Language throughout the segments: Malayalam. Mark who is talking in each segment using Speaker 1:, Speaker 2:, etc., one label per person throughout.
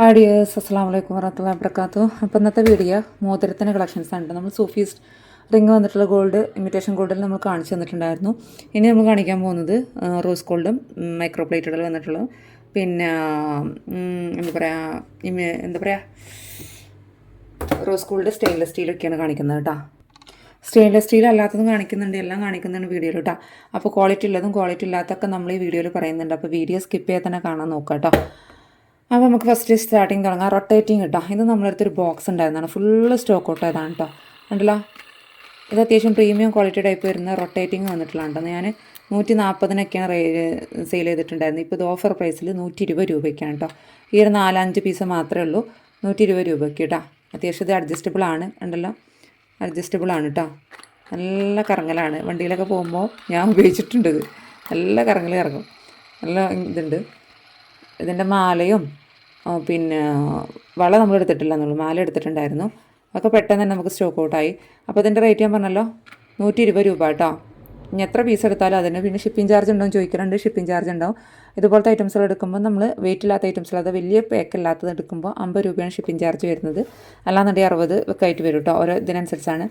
Speaker 1: ഹായ് അസ്സാം വലൈക്കും വറഹത്തുള്ള വബർക്കാത്തു അപ്പോൾ ഇന്നത്തെ വീഡിയോ മോതിരത്തിന്റെ കളക്ഷൻസ് ആണ്. നമ്മൾ സൂഫീസ് റിംഗ് വന്നിട്ടുള്ള ഗോൾഡ് ഇമിറ്റേഷൻ ഗോൾഡിൽ നമ്മൾ കാണിച്ചു തന്നിട്ടുണ്ടായിരുന്നു. ഇനി നമ്മൾ കാണിക്കാൻ പോകുന്നത് റോസ് ഗോൾഡും മൈക്രോ പ്ലേറ്റുകൾ വന്നിട്ടുള്ള പിന്നെ എന്താ പറയുക എന്താ പറയുക റോസ് ഗോൾഡ് സ്റ്റെയിൻലെസ് സ്റ്റീലൊക്കെയാണ് കാണിക്കുന്നത് കേട്ടോ. സ്റ്റെയിൻലെസ് സ്റ്റീൽ അല്ലാത്തതും കാണിക്കുന്നുണ്ട് എല്ലാം കാണിക്കുന്നുണ്ട് വീഡിയോയിൽ കേട്ടോ. അപ്പോൾ ക്വാളിറ്റി ഉള്ളതും ക്വാളിറ്റി ഇല്ലാത്തതൊക്കെ നമ്മൾ ഈ വീഡിയോയിൽ പറയുന്നുണ്ട്. അപ്പോൾ വീഡിയോ സ്കിപ്പ് ചെയ്യാൻ തന്നെ കാണാൻ നോക്കാം കേട്ടോ. അപ്പോൾ നമുക്ക് ഫസ്റ്റ് സ്റ്റാർട്ടിങ് തുടങ്ങാം. റൊട്ടേറ്റിംഗ് കേട്ടോ ഇത് നമ്മളടുത്തൊരു ബോക്സ് ഉണ്ടായിരുന്നതാണ്. ഫുള്ള് സ്റ്റോക്ക് ഔട്ട് ആയതാണ് കേട്ടോ ഉണ്ടല്ലോ ഇത് അത്യാവശ്യം പ്രീമിയം ക്വാളിറ്റി ടൈപ്പ് വരുന്ന റൊട്ടേറ്റിംഗ് വന്നിട്ടുള്ളതാണ് ഞാൻ നൂറ്റി നാൽപ്പതിനൊക്കെയാണ് റേ സെയിൽ ചെയ്തിട്ടുണ്ടായിരുന്നത്. ഇപ്പോൾ ഇത് ഓഫർ പ്രൈസിൽ നൂറ്റി ഇരുപത് രൂപയ്ക്കാണ് കേട്ടോ ഈ ഒരു നാലഞ്ച് പീസ് മാത്രമേ ഉള്ളൂ. നൂറ്റി ഇരുപത് രൂപയ്ക്ക് കേട്ടോ അത്യാവശ്യം ഇത് അഡ്ജസ്റ്റബിൾ ആണ്. ഉണ്ടല്ലോ അഡ്ജസ്റ്റബിൾ ആണ് കേട്ടോ നല്ല കറങ്ങലാണ്. വണ്ടിയിലൊക്കെ പോകുമ്പോൾ ഞാൻ ഉപയോഗിച്ചിട്ടുണ്ട് നല്ല കറങ്ങൽ കറങ്ങും. നല്ല ഇതുണ്ട്. ഇതിന്റെ മാലയും പിന്നെ വള നമ്മൾ എടുത്തിട്ടില്ല എന്നുള്ളൂ. മാല എടുത്തിട്ടുണ്ടായിരുന്നു. അതൊക്കെ പെട്ടെന്ന് തന്നെ നമുക്ക് സ്റ്റോക്ക് ഔട്ടായി അപ്പോൾ ഇതിന്റെ റേറ്റ് ഞാൻ പറഞ്ഞല്ലോ നൂറ്റി ഇരുപത് രൂപ കേട്ടോ ഇനി എത്ര പീസ് എടുത്താലും അതിന് പിന്നെ ഷിപ്പിംഗ് ചാർജ് ഉണ്ടോ എന്ന് ചോദിക്കുന്നുണ്ട് ഷിപ്പിംഗ് ചാർജ് ഉണ്ടാവും. ഇതുപോലത്തെ ഐറ്റംസുകൾ എടുക്കുമ്പോൾ നമ്മൾ വെയിറ്റ് ഇല്ലാത്ത ഐറ്റംസ് അത് വലിയ പാക്ക് ഇല്ലാത്തത് എടുക്കുമ്പോൾ അമ്പത് രൂപയാണ് ഷിപ്പിംഗ് ചാർജ് വരുന്നത്. അല്ലാന്നുണ്ടെങ്കിൽ അറുപത് ഒക്കെ ആയിട്ട് വരും കേട്ടോ ഓരോ ഇതിനനുസരിച്ചാണ്.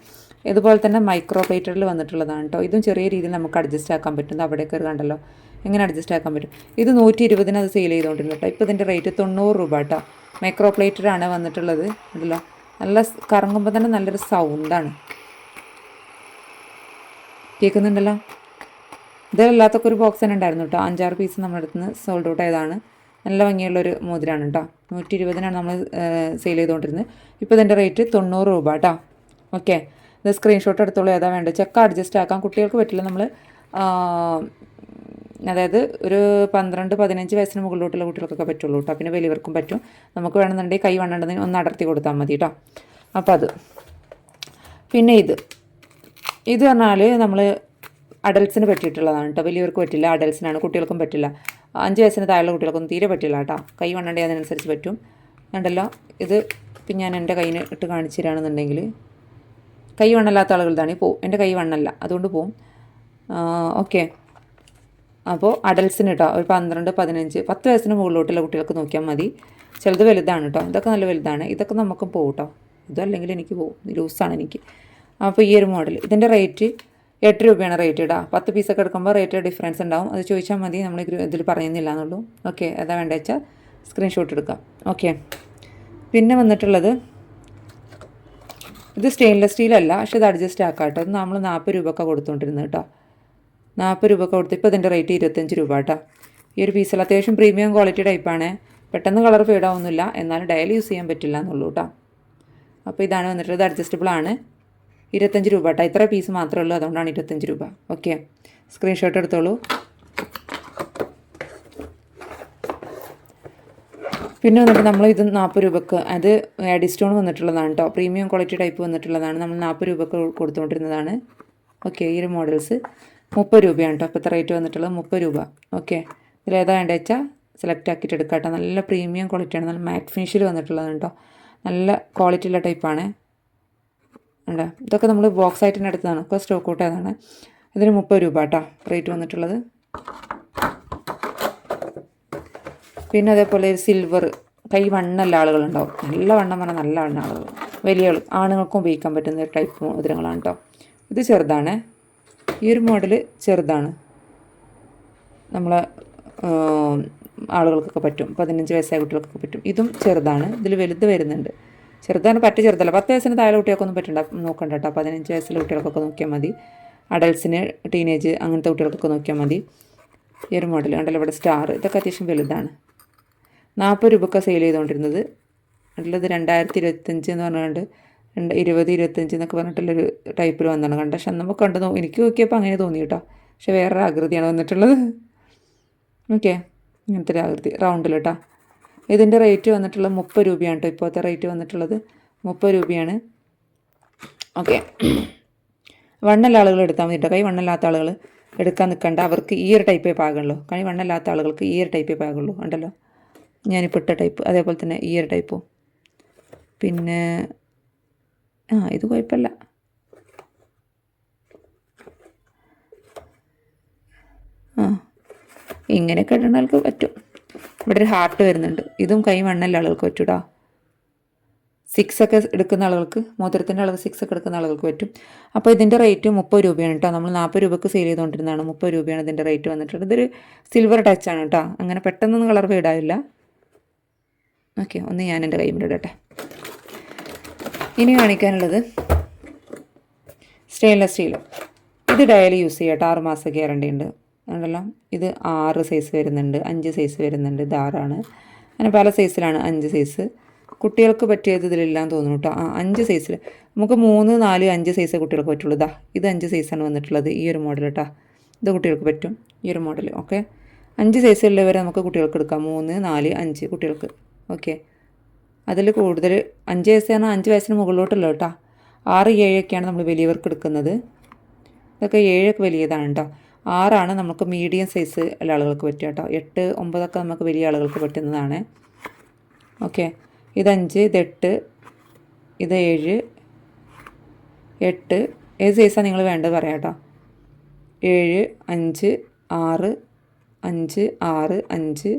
Speaker 1: ഇതുപോലെ തന്നെ മൈക്രോ പ്ലേറ്ററിൽ വന്നിട്ടുള്ളതാണ് കേട്ടോ ഇതും ചെറിയ രീതിയിൽ നമുക്ക് അഡ്ജസ്റ്റ് ആക്കാൻ പറ്റുന്നത്. അവിടെയൊക്കെ കണ്ടല്ലോ. എങ്ങനെ അഡ്ജസ്റ്റ് ആക്കാൻ പറ്റും? ഇത് നൂറ്റി ഇരുപതിന് അത് സെയിൽ ചെയ്തുകൊണ്ടിരുന്നു കേട്ടോ ഇപ്പോൾ ഇതിന്റെ റേറ്റ് തൊണ്ണൂറ് രൂപ കേട്ടോ മൈക്രോ പ്ലേറ്ററാണ് വന്നിട്ടുള്ളത്. ഉണ്ടല്ലോ നല്ല കറങ്ങുമ്പോൾ തന്നെ നല്ലൊരു സൗണ്ടാണ് കേൾക്കുന്നുണ്ടല്ലോ ഇതിലല്ലാത്തൊക്കെ ഒരു ബോക്സ് തന്നെ ഉണ്ടായിരുന്നു കേട്ടോ അഞ്ചാറ് പീസ് നമ്മുടെ അടുത്ത് നിന്ന് സോൾഡ് ഔട്ട് ആയതാണ്. നല്ല ഭംഗിയുള്ളൊരു മോതിരാണ് കേട്ടോ നൂറ്റി ഇരുപതിനാണ് നമ്മൾ സെയിൽ ചെയ്തുകൊണ്ടിരുന്നത് ഇപ്പോൾ ഇതിന്റെ റേറ്റ് തൊണ്ണൂറ് രൂപ കേട്ടോ ഓക്കെ. ഇത് സ്ക്രീൻഷോട്ട് എടുത്തോളൂ. ഏതാ വേണ്ടത്? ചെക്ക് അഡ്ജസ്റ്റ് ആക്കാം. കുട്ടികൾക്ക് പറ്റില്ല നമ്മൾ അതായത് ഒരു പന്ത്രണ്ട് പതിനഞ്ച് വയസ്സിന് മുകളിലോട്ടുള്ള കുട്ടികൾക്കൊക്കെ പറ്റുള്ളൂ കേട്ടോ. പിന്നെ വലിയവർക്കും പറ്റും. നമുക്ക് വേണമെന്നുണ്ടെങ്കിൽ കൈ വേണമെന്നുണ്ടെങ്കിൽ ഒന്ന് അടർത്തി കൊടുത്താൽ മതി കേട്ടോ. അപ്പോൾ അത്. പിന്നെ ഇത്. ഇത് പറഞ്ഞാൽ നമ്മൾ അഡൽസിന് പറ്റിയിട്ടുള്ളതാണ് കേട്ടോ. വലിയവർക്ക് പറ്റില്ല അഡൽസിനാണ് കുട്ടികൾക്കും പറ്റില്ല. അഞ്ച് വയസ്സിന് താഴെയുള്ള കുട്ടികൾക്കൊന്നും തീരെ പറ്റില്ല കേട്ടോ. കൈ വണ്ണണ്ടേ അതിനനുസരിച്ച് പറ്റും. ഉണ്ടല്ലോ ഇത് ഇപ്പം ഞാൻ എന്റെ കയ്യിൽ ഇട്ട് കാണിച്ചു തരാണെന്നുണ്ടെങ്കിൽ കൈ വണ്ണല്ലാത്ത ആളുകളുടെ പോവും എന്റെ കൈ വണ്ണല്ല അതുകൊണ്ട് പോവും. ഓക്കെ. അപ്പോൾ അഡൽസിന് കേട്ടോ ഒരു പന്ത്രണ്ട് പതിനഞ്ച് പത്ത് വയസ്സിന് മുകളിലോട്ടുള്ള കുട്ടികൾക്ക് നോക്കിയാൽ മതി. ചിലത് വലുതാണ് കേട്ടോ ഇതൊക്കെ നല്ല വലുതാണ്. ഇതൊക്കെ നമുക്കും പോകും കേട്ടോ ഇതല്ലെങ്കിൽ എനിക്ക് പോകും ലൂസാണ് എനിക്ക്. അപ്പോൾ ഈ ഒരു മോഡൽ ഇതിന്റെ റേറ്റ് എട്ട് രൂപയാണ് റേറ്റ് ഇടാം പത്ത് പീസൊക്കെ എടുക്കുമ്പോൾ റേറ്റ് ഡിഫറൻസ് ഉണ്ടാവും. അത് ചോദിച്ചാൽ മതി. നമ്മൾ ഇതിൽ പറയുന്നില്ല എന്നുള്ളൂ. ഓക്കെ അതാ വേണ്ടത് വെച്ചാൽ സ്ക്രീൻഷോട്ട് എടുക്കാം. ഓക്കെ. പിന്നെ വന്നിട്ടുള്ളത് ഇത് സ്റ്റെയിൻലെസ് സ്റ്റീലല്ല പക്ഷെ ഇത് അഡ്ജസ്റ്റ് ആക്കാം കേട്ടോ ഇത് നമ്മൾ നാൽപ്പത് രൂപയൊക്കെ കൊടുത്തുകൊണ്ടിരുന്നത് കേട്ടോ നാൽപ്പത് രൂപ കൊടുത്ത് ഇപ്പോൾ ഇതിന്റെ റേറ്റ് ഇരുപത്തഞ്ച് രൂപ കേട്ടോ. ഈ ഒരു പീസിൽ അത്യാവശ്യം പ്രീമിയം ക്വാളിറ്റി ടൈപ്പാണ് പെട്ടെന്ന് കളർ ഫീഡാവുന്നില്ല എന്നാലും ഡയലി യൂസ് ചെയ്യാൻ പറ്റില്ല എന്നുള്ളൂ കേട്ടോ. അപ്പോൾ ഇതാണ് വന്നിട്ടുള്ളത്. അഡ്ജസ്റ്റബിൾ ആണ്. ഇരുപത്തഞ്ച് രൂപ കേട്ടോ. ഇത്ര പീസ് മാത്രമേ ഉള്ളൂ. അതുകൊണ്ടാണ് ഇരുപത്തഞ്ച് രൂപ. ഓക്കെ സ്ക്രീൻഷോട്ട് എടുത്തോളൂ. പിന്നെ വന്നിട്ട് നമ്മൾ ഇത് നാൽപ്പത് രൂപക്ക് അത് ഡിസ്റ്റോൺ വന്നിട്ടുള്ളതാണ് കേട്ടോ. പ്രീമിയം ക്വാളിറ്റി ടൈപ്പ് വന്നിട്ടുള്ളതാണ്. നമ്മൾ നാൽപ്പത് രൂപക്ക് കൊടുത്തുകൊണ്ടിരുന്നതാണ്. ഓക്കെ ഈ ഒരു മോഡൽസ് മുപ്പത് രൂപയാണ് കേട്ടോ ഇപ്പോൾ റേറ്റ് വന്നിട്ടുള്ളത് മുപ്പത് രൂപ. ഓക്കെ ഇതിലേതാ വേണ്ടത് വെച്ചാൽ സെലക്ട് ആക്കിയിട്ട് എടുക്കാട്ടോ. കേട്ടോ നല്ല പ്രീമിയം ക്വാളിറ്റിയാണ് നല്ല മാറ്റ് ഫിനിഷിൽ വന്നിട്ടുള്ളതാണ് കേട്ടോ നല്ല ക്വാളിറ്റി ഉള്ള ടൈപ്പാണ് ഉണ്ട് ഇതൊക്കെ നമ്മൾ ബോക്സ് ആയിട്ട് തന്നെ എടുത്തതാണ് ഒക്കെ സ്റ്റോക്ക് ഔട്ട് ആയതാണ്. ഇതിന് മുപ്പത് രൂപ കേട്ടോ റേറ്റ് വന്നിട്ടുള്ളത്. പിന്നെ അതേപോലെ ഒരു സിൽവർ കൈ വണ്ണല്ല ആളുകളുണ്ടാവും. നല്ല വണ്ണം പറഞ്ഞാൽ നല്ല വണ്ണ ആളുകൾ വലിയ ആളുകൾ ആണുങ്ങൾക്കും ഉപയോഗിക്കാൻ പറ്റുന്ന ടൈപ്പ് മോതിരങ്ങളാണ് കേട്ടോ ഇത് ചെറുതാണ്. ഈ ഒരു മോഡൽ ചെറുതാണ്. നമ്മളെ ആളുകൾക്കൊക്കെ പറ്റും. പതിനഞ്ച് വയസ്സായ കുട്ടികൾക്കൊക്കെ പറ്റും. ഇതും ചെറുതാണ്. ഇതിൽ വലുത് വരുന്നുണ്ട്. ചെറുതാണ് പറ്റ ചെറുതല്ല. പത്ത് വയസ്സിന് താഴെ കുട്ടികൾക്കൊന്നും പറ്റണ്ട നോക്കണ്ട കേട്ടോ. പതിനഞ്ച് വയസ്സിലെ കുട്ടികൾക്കൊക്കെ നോക്കിയാൽ മതി. അഡൽസിന് ടീനേജ് അങ്ങനത്തെ കുട്ടികൾക്കൊക്കെ നോക്കിയാൽ മതി. ഈ ഒരു മോഡൽ ഉണ്ടല്ലോ ഇവിടെ സ്റ്റാർ. ഇതൊക്കെ അത്യാവശ്യം വലുതാണ്. നാൽപ്പത് രൂപയ്ക്ക് സെയിൽ ചെയ്തുകൊണ്ടിരുന്നത് അതിലത് രണ്ടായിരത്തി ഇരുപത്തഞ്ച് എന്ന് പറഞ്ഞുകൊണ്ട് രണ്ട് ഇരുപത് ഇരുപത്തഞ്ച് എന്നൊക്കെ പറഞ്ഞിട്ടുള്ളൊരു ടൈപ്പിൽ വന്നതാണ്. കണ്ട പക്ഷെ നമുക്ക് കണ്ടു എനിക്ക് നോക്കിയപ്പോൾ അങ്ങനെ തോന്നി കേട്ടോ. പക്ഷെ വേറൊരു ആകൃതിയാണ് വന്നിട്ടുള്ളത്. ഓക്കെ ഇങ്ങനത്തെ ഒരു ആകൃതി. റൗണ്ടിൽ കേട്ടോ. ഇതിന്റെ റേറ്റ് വന്നിട്ടുള്ളത് മുപ്പത് രൂപയാണ് കേട്ടോ. ഇപ്പോഴത്തെ റേറ്റ് വന്നിട്ടുള്ളത് മുപ്പത് രൂപയാണ്. ഓക്കെ വണ്ണല്ല ആളുകൾ എടുത്താൽ മതി കേട്ടോ. കൈ വണ്ണല്ലാത്ത ആളുകൾ എടുക്കാൻ നിൽക്കണ്ട അവർക്ക് ഈ ഒരു ടൈപ്പേ പാകുള്ളൂ കൈ വണ്ണല്ലാത്ത ആളുകൾക്ക് ഈ ഒരു ടൈപ്പേ പാകുള്ളൂ ഉണ്ടല്ലോ ഞാനിപ്പോൾ ഇട്ട ടൈപ്പ് അതേപോലെ തന്നെ ഈ ഒരു ടൈപ്പും പിന്നെ ആ ഇത് കുഴപ്പമില്ല. ആ ഇങ്ങനെയൊക്കെ ആൾക്ക് പറ്റും. ഇവിടെ ഒരു ഹാർട്ട് വരുന്നുണ്ട്. ഇതും കൈ വണ്ണല്ല ആളുകൾക്ക് പറ്റൂടാ? സിക്സ് ഒക്കെ എടുക്കുന്ന ആളുകൾക്ക് മോതിരത്തിന്റെ അളവ് സിക്സ് ഒക്കെ എടുക്കുന്ന ആളുകൾക്ക് പറ്റും. അപ്പോൾ ഇതിന്റെ റേറ്റ് മുപ്പത് രൂപയാണ് കേട്ടോ. നമ്മൾ നാൽപ്പത് രൂപയ്ക്ക് സെയിൽ ചെയ്തുകൊണ്ടിരുന്നതാണ്. മുപ്പത് രൂപയാണ് ഇതിന്റെ റേറ്റ് വന്നിട്ടുള്ളത്. ഇതൊരു സിൽവർ ആണ് കേട്ടോ. അങ്ങനെ പെട്ടെന്നൊന്നും കളർ ഫെയ്ഡാവില്ല ഓക്കെ ഒന്ന് ഞാൻ എന്റെ കൈ ഇടട്ടെ. ഇനി കാണിക്കാനുള്ളത് സ്റ്റെയിൻലെസ് സ്റ്റീൽ ഇത് ഡയലി യൂസ് ചെയ്യാം കേട്ടോ ആറ് മാസം ഗ്യാരണ്ടി ഉണ്ട്. ഉണ്ടല്ലോ ഇത് ആറ് സൈസ് വരുന്നുണ്ട് അഞ്ച് സൈസ് വരുന്നുണ്ട് ഇത് ആറാണ് അങ്ങനെ പല സൈസിലാണ് അഞ്ച് സൈസ് കുട്ടികൾക്ക് പറ്റിയത് ഇതിലില്ലാന്ന് തോന്നുന്നു കേട്ടോ ആ അഞ്ച് സൈസിൽ നമുക്ക് മൂന്ന് നാല് അഞ്ച് സൈസ് കുട്ടികൾക്ക് പറ്റുള്ളൂ. ഇതാ ഇത് അഞ്ച് സൈസാണ് വന്നിട്ടുള്ളത് ഈ ഒരു മോഡൽ കേട്ടോ ഇത് കുട്ടികൾക്ക് പറ്റും ഈ ഒരു മോഡൽ ഓക്കെ അഞ്ച് സൈസുള്ളവരെ നമുക്ക് കുട്ടികൾക്ക് എടുക്കാം. മൂന്ന് നാല് അഞ്ച് കുട്ടികൾക്ക് ഓക്കെ അതിൽ കൂടുതൽ അഞ്ച് വയസ്സ് അഞ്ച് വയസ്സിന് മുകളിലോട്ടുള്ള കേട്ടോ. ആറ് ഏഴൊക്കെയാണ് നമ്മൾ വലിയവർക്ക് എടുക്കുന്നത്. ഇതൊക്കെ ഏഴൊക്കെ വലിയതാണ് കേട്ടോ. ആറാണ് നമുക്ക് മീഡിയം സൈസ് ഉള്ള ആളുകൾക്ക് പറ്റുക കേട്ടോ. എട്ട് ഒമ്പതൊക്കെ നമുക്ക് വലിയ ആളുകൾക്ക് പറ്റുന്നതാണ്. ഓക്കെ ഇതഞ്ച് ഇത് എട്ട് ഇത് ഏഴ് എട്ട്. ഏത് സൈസാണ് നിങ്ങൾ വേണ്ടത് പറയാം കേട്ടോ. ഏഴ് അഞ്ച് ആറ് അഞ്ച് ആറ് അഞ്ച്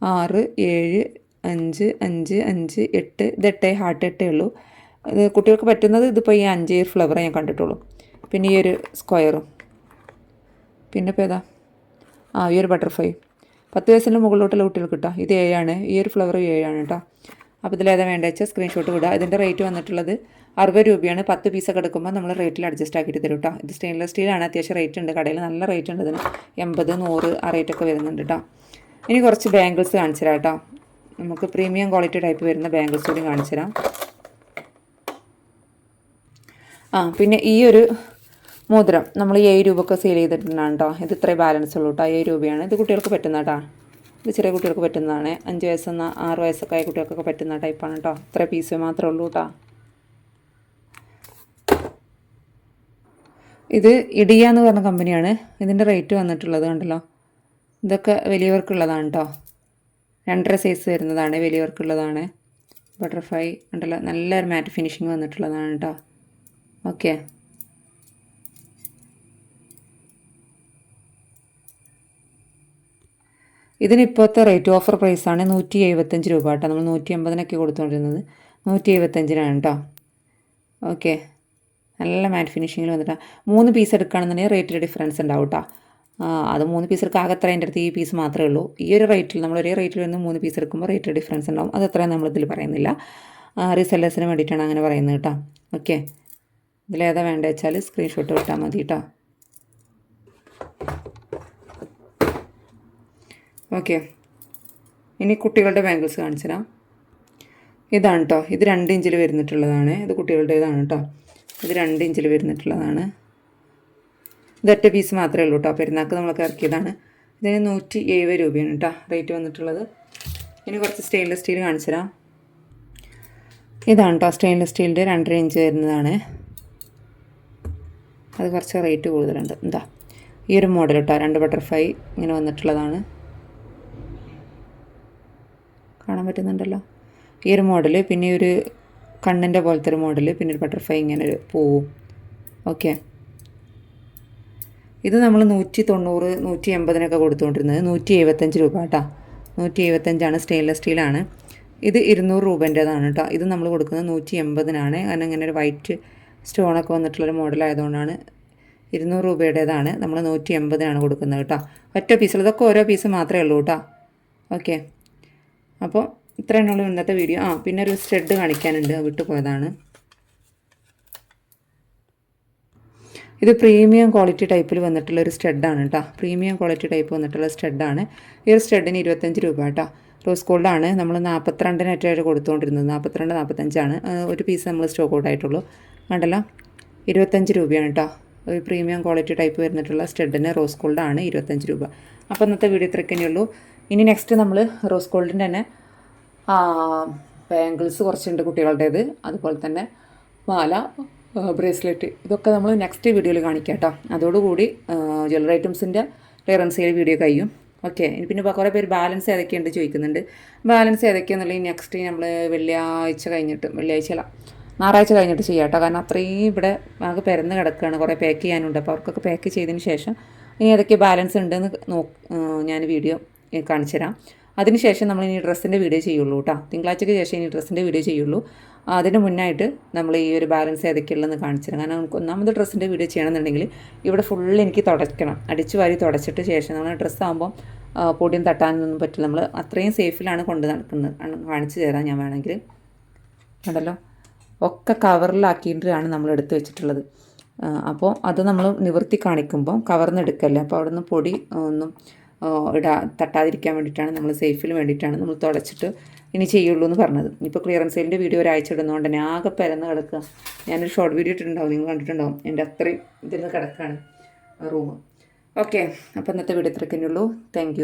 Speaker 1: ആറ് ഏഴ് അഞ്ച് അഞ്ച് അഞ്ച് എട്ട് ഇത് എട്ടേ ഹാർട്ട് എട്ടേ ഉള്ളൂ. കുട്ടികൾക്ക് പറ്റുന്നത് ഇതിപ്പോൾ ഈ അഞ്ച് ഫ്ലവറേ ഞാൻ കണ്ടിട്ടുള്ളൂ. പിന്നെ ഈ ഒരു സ്ക്വയറും പിന്നെ ഇപ്പോൾ ഏതാ? ആ ഈ ഒരു ബട്ടർഫ്ലൈ പത്ത് വയസ്സിന് മുകളിലോട്ടുള്ള കുട്ടികൾക്ക് കിട്ടാം ഇത് ഏഴാണ് ഈ ഒരു ഫ്ലവർ ഏഴാണ് കേട്ടോ അപ്പോൾ ഇതിലേതാ വേണ്ടത് വെച്ചാൽ സ്ക്രീൻഷോട്ട് വിടുക ഇതിന്റെ റേറ്റ് വന്നിട്ടുള്ളത് അറുപത് രൂപയാണ്. പത്ത് പീസൊക്കെ എടുക്കുമ്പോൾ നമ്മൾ റേറ്റിൽ അഡ്ജസ്റ്റ് ആക്കിയിട്ട് തരും കേട്ടോ ഇത് സ്റ്റെയിൻലെസ് സ്റ്റീലാണ് അത്യാവശ്യം റേറ്റ് ഉണ്ട്. കടയിൽ നല്ല റേറ്റ് ഉണ്ട്. ഇതിന് എൺപത് നൂറ് ആ റേറ്റൊക്കെ വരുന്നുണ്ട് കേട്ടോ ഇനി കുറച്ച് ബാംഗിൾസ് കാണിച്ചു തരാം കേട്ടോ നമുക്ക് പ്രീമിയം ക്വാളിറ്റി ടൈപ്പ് വരുന്ന ബാംഗിൾസ് കൂടി കാണിച്ചു തരാം ആ പിന്നെ ഈ ഒരു മോതിരം നമ്മൾ ഏഴ് രൂപയ്ക്ക് സെയിൽ ചെയ്തിട്ടുണ്ടാണ് കേട്ടോ ഇത് ഇത്രയും ബാലൻസ് ഉള്ളൂ കേട്ടോ ഏഴ് രൂപയാണ്. ഇത് കുട്ടികൾക്ക് പറ്റുന്ന കേട്ടോ ഇത് ചെറിയ കുട്ടികൾക്ക് പറ്റുന്നതാണ്. അഞ്ച് വയസ്സെന്ന ആറ് വയസ്സൊക്കെ ആയ കുട്ടികൾക്കൊക്കെ പറ്റുന്ന ടൈപ്പാണ് കേട്ടോ ഇത്ര പീസ് മാത്രമേ ഉള്ളൂ കേട്ടോ ഇത് ഇടിയ എന്ന് പറഞ്ഞ കമ്പനിയാണ് ഇതിന്റെ റേറ്റ് വന്നിട്ടുള്ളത് കണ്ടല്ലോ. ഇതൊക്കെ വലിയവർക്കുള്ളതാണ് കേട്ടോ രണ്ടര സൈസ് വരുന്നതാണ് വലിയവർക്കുള്ളതാണ്. ബട്ടർഫ്ലൈ ഉണ്ടല്ലോ നല്ലൊരു മാറ്റ് ഫിനിഷിങ് വന്നിട്ടുള്ളതാണ് കേട്ടോ ഓക്കെ ഇതിന് ഇപ്പോഴത്തെ റേറ്റ് ഓഫർ പ്രൈസാണ് നൂറ്റി എഴുപത്തഞ്ച് രൂപ കേട്ടോ നമ്മൾ നൂറ്റി അമ്പതിനൊക്കെ കൊടുത്തുകൊണ്ടിരുന്നത് നൂറ്റി എഴുപത്തഞ്ചിനാണ് കേട്ടോ ഓക്കെ നല്ല മാറ്റ് ഫിനിഷിങ്ങിൽ വന്നിട്ടാണ് മൂന്ന് പീസ് എടുക്കുകയാണെന്നുണ്ടെങ്കിൽ റേറ്റിൽ ഡിഫറൻസ് ഉണ്ടാവും കേട്ടോ അത് മൂന്ന് പീസ് എടുക്കുക ആകെ അത്ര എന്റെ അടുത്ത് ഈ പീസ് മാത്രമേ ഉള്ളൂ. ഈ ഒരു റേറ്റിൽ നമ്മൾ ഒരേ റേറ്റിൽ നിന്ന് മൂന്ന് പീസ് എടുക്കുമ്പോൾ റേറ്റ് ഡിഫറൻസ് ഉണ്ടാവും. അത് അത്രയും നമ്മളിതിൽ പറയുന്നില്ല. റീസെല്ലേഴ്സിന് വേണ്ടിയിട്ടാണ് അങ്ങനെ പറയുന്നത് കേട്ടോ. ഓക്കെ ഇതിലേതാ വേണ്ടത് വെച്ചാൽ സ്ക്രീൻഷോട്ട് വിട്ടാൽ മതി കേട്ടോ. ഓക്കെ ഇനി കുട്ടികളുടെ ബാംഗിൾസ് കാണിച്ചു തരാം. ഇതാണ് കേട്ടോ. ഇത് രണ്ട് ഇഞ്ചിൽ വരുന്നിട്ടുള്ളതാണ്. ഇത് കുട്ടികളുടേതാണ് കേട്ടോ. ഇത് രണ്ട് ഇഞ്ചിൽ വരുന്നിട്ടുള്ളതാണ്. ഇതൊറ്റ പീസ് മാത്രമേ ഉള്ളൂ കേട്ടോ പെരുന്നാൾക്ക് നമ്മളൊക്കെ ഇറക്കിയതാണ്. ഇതിന് നൂറ്റി എഴുപത് രൂപയാണ് കേട്ടോ റേറ്റ് വന്നിട്ടുള്ളത്. ഇനി കുറച്ച് സ്റ്റെയിൻലെസ് സ്റ്റീൽ കാണിച്ചു തരാം. ഇതാണ് കേട്ടോ സ്റ്റെയിൻലെസ് സ്റ്റീലിന്റെ രണ്ടര ഇഞ്ച് വരുന്നതാണ്. അത് കുറച്ച് റേറ്റ് കൂടുതലുണ്ട്. എന്താ ഈ ഒരു മോഡൽ കേട്ടോ രണ്ട് ബട്ടർഫ്ലൈ ഇങ്ങനെ വന്നിട്ടുള്ളതാണ്. കാണാൻ പറ്റുന്നുണ്ടല്ലോ? ഈ ഒരു മോഡൽ പിന്നെ ഒരു കണ്ണിന്റെ പോലത്തെ ഒരു മോഡൽ പിന്നെ ഒരു ബട്ടർഫ്ലൈ ഇങ്ങനെ ഒരു പോവും. ഓക്കെ ഇത് നമ്മൾ നൂറ്റി തൊണ്ണൂറ് നൂറ്റി എൺപതിനൊക്കെ കൊടുത്തുകൊണ്ടിരുന്നത്. നൂറ്റി എഴുപത്തഞ്ച് രൂപ കേട്ടോ. നൂറ്റി എഴുപത്തഞ്ചാണ് സ്റ്റെയിൻലെസ് സ്റ്റീലാണ് ഇത് ഇരുന്നൂറ് രൂപേന്റേതാണ് കേട്ടോ. ഇത് നമ്മൾ കൊടുക്കുന്നത് നൂറ്റി എൺപതിനാണ് കാരണം ഇങ്ങനെ ഒരു വൈറ്റ് സ്റ്റോണൊക്കെ വന്നിട്ടുള്ളൊരു മോഡലായതുകൊണ്ടാണ് ഇരുന്നൂറ് രൂപയുടേതാണ്. നമ്മൾ നൂറ്റി എൺപതിനാണ് കൊടുക്കുന്നത് കേട്ടോ. ഒറ്റ പീസിൽ ഇതൊക്കെ ഓരോ പീസ് മാത്രമേ ഉള്ളൂ കേട്ടോ. ഓക്കെ അപ്പോൾ ഇത്രയാണ് ഉള്ളൂ ഇന്നത്തെ വീഡിയോ ആ പിന്നെ ഒരു സ്റ്റെഡ് കാണിക്കാനുണ്ട്. വിട്ടുപോയതാണ്. ഇത് പ്രീമിയം ക്വാളിറ്റി ടൈപ്പിൽ വന്നിട്ടുള്ള ഒരു സ്റ്റെഡാണ് കേട്ടോ പ്രീമിയം ക്വാളിറ്റി ടൈപ്പ് വന്നിട്ടുള്ള സ്റ്റെഡാണ് ഈ ഒരു സ്റ്റെഡിന് ഇരുപത്തഞ്ച് രൂപ കേട്ടോ റോസ് ഗോൾഡാണ് നമ്മൾ നാൽപ്പത്തിരണ്ടിനായിട്ട് കൊടുത്തുകൊണ്ടിരുന്നത് നാൽപ്പത്തിരണ്ട് നാൽപ്പത്തഞ്ചാണ് ഒരു പീസ് നമ്മൾ സ്റ്റോക്ക് ഔട്ട് ആയിട്ടുള്ളൂ. കണ്ടല്ലോ? ഇരുപത്തഞ്ച് രൂപയാണ് കേട്ടോ ഒരു പ്രീമിയം ക്വാളിറ്റി ടൈപ്പ് വരുന്നിട്ടുള്ള സ്റ്റെഡിന് റോസ് ഗോൾഡാണ് ഇരുപത്തഞ്ച് രൂപ. അപ്പോൾ ഇന്നത്തെ വീഡിയോ ഇത്രയൊക്കെ ഉള്ളൂ. ഇനി നെക്സ്റ്റ് നമ്മൾ റോസ് ഗോൾഡിന്റെ തന്നെ ബാംഗിൾസ് കുറച്ചുണ്ട് കുട്ടികളുടേത്. അതുപോലെ തന്നെ മാല ബ്രേസ്ലെറ്റ് ഇതൊക്കെ നമ്മൾ നെക്സ്റ്റ് വീഡിയോയിൽ കാണിക്കാം കേട്ടോ അതോടുകൂടി ജ്വല്ലറി ഐറ്റംസിന്റെ ക്ലിയറൻസ് വീഡിയോ കഴിയും. ഓക്കെ ഇനി പിന്നെ കുറേ പേര് ബാലൻസ് ഏതൊക്കെയുണ്ട് ചോദിക്കുന്നുണ്ട്. ബാലൻസ് ഏതൊക്കെയാണെന്നുള്ളത് നെക്സ്റ്റ് നമ്മൾ വെള്ളിയാഴ്ച കഴിഞ്ഞിട്ട് വെള്ളിയാഴ്ച അല്ല ഞായറാഴ്ച കഴിഞ്ഞിട്ട് ചെയ്യാം കേട്ടോ കാരണം അത്രയും ഇവിടെ ആകെ പെരന്ന് കിടക്കുകയാണ് കുറേ പാക്ക് ചെയ്യാനുണ്ട്. അപ്പോൾ അവർക്കൊക്കെ പാക്ക് ചെയ്തതിന് ശേഷം ഇനി ഏതൊക്കെ ബാലൻസ് ഉണ്ടെന്ന് നോ ഞാൻ വീഡിയോ കാണിച്ചു തരാം അതിനുശേഷം നമ്മൾ ഇനി ഡ്രസ്സിന്റെ വീഡിയോ ചെയ്യുള്ളൂ കേട്ടോ തിങ്കളാഴ്ചയ്ക്ക് ശേഷം ഇനി ഡ്രസ്സിന്റെ വീഡിയോ ചെയ്യുള്ളൂ. അതിന് മുന്നായിട്ട് നമ്മൾ ഈ ഒരു ബാലൻസ് ഏതൊക്കെയുള്ളതെന്ന് കാണിച്ചു തരാം കാരണം നമുക്ക് ഒന്നാമത് ഡ്രസ്സിന്റെ വീഡിയോ ചെയ്യണമെന്നുണ്ടെങ്കിൽ ഇവിടെ ഫുള്ള് എനിക്ക് തുടയ്ക്കണം. അടിച്ചു വാരി തുടച്ചിട്ട് ശേഷം നമ്മൾ ഡ്രസ്സാകുമ്പം പൊടിയും തട്ടാനൊന്നും പറ്റില്ല. നമ്മൾ അത്രയും സേഫിലാണ് കൊണ്ട് നടക്കുന്നത്. കാണിച്ചു തരാം ഞാൻ വേണമെങ്കിൽ. ഉണ്ടല്ലോ ഒക്കെ കവറിലാക്കിയിട്ടാണ് നമ്മൾ എടുത്ത് വെച്ചിട്ടുള്ളത്. അപ്പോൾ അത് നമ്മൾ നിവർത്തി കാണിക്കുമ്പോൾ കവർന്ന് എടുക്കല്ലേ? അപ്പോൾ അവിടെ നിന്ന് പൊടി ഒന്നും ഇടാ തട്ടാതിരിക്കാൻ വേണ്ടിയിട്ടാണ് നമ്മൾ സേഫിന് വേണ്ടിയിട്ടാണ് നമ്മൾ തുടച്ചിട്ട് ഇനി ചെയ്യുള്ളൂ എന്ന് പറഞ്ഞത്. ഇപ്പോൾ ക്ലിയറൻസ് സെയിലിന്റെ വീഡിയോ ഒരാഴ്ച ഇടുന്നതുകൊണ്ട് തന്നെ ആകെ പരന്ന് കിടക്കുക. ഞാനൊരു ഷോർട്ട് വീഡിയോ ഇട്ടിട്ടുണ്ടാവും നിങ്ങൾ കണ്ടിട്ടുണ്ടാവും. എന്റെ അത്രയും ഇതിൽ നിന്ന് കിടക്കുകയാണ് റൂം ഓക്കെ അപ്പോൾ ഇന്നത്തെ വീഡിയോ ഇത്രയ്ക്കന്നെ ഉള്ളൂ. താങ്ക്